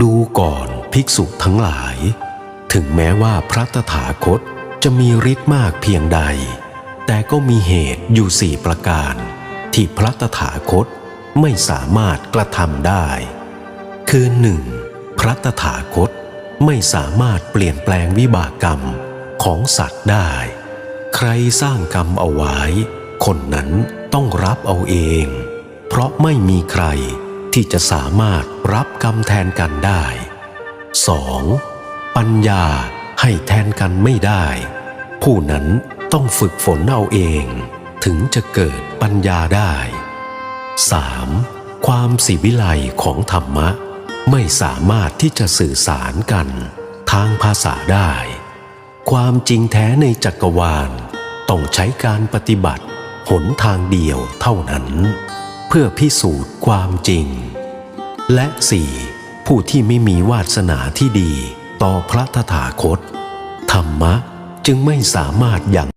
ดูก่อนภิกษุทั้งหลาย ถึงแม้ว่าพระตถาคตจะมีฤทธิ์มากเพียงใด แต่ก็มีเหตุอยู่สี่ประการ ที่พระตถาคตไม่สามารถกระทำได้ คือหนึ่งพระตถาคตไม่สามารถเปลี่ยนแปลงวิบากกรรมของสัตว์ได้ ใครสร้างกรรมเอาไว้ คนนั้นต้องรับเอาเอง เพราะไม่มีใคร ที่จะสามารถรับกรรมแทนกันได้ 2. ปัญญาให้แทนกันไม่ได้ ผู้นั้นต้องฝึกฝนเอาเอง ถึงจะเกิดปัญญาได้ 3. ความสิวิไลของธรรมะ ไม่สามารถที่จะสื่อสารกัน ทางภาษาได้ ความจริงแท้ในจักรวาล ต้องใช้การปฏิบัติ หนทางเดียวเท่านั้น พื่อพิสูจน์ความจริง และสี่ผู้ที่ไม่มีวาสนาที่ดีต่อพระตถาคต ธรรมะจึงไม่สามารถอย่าง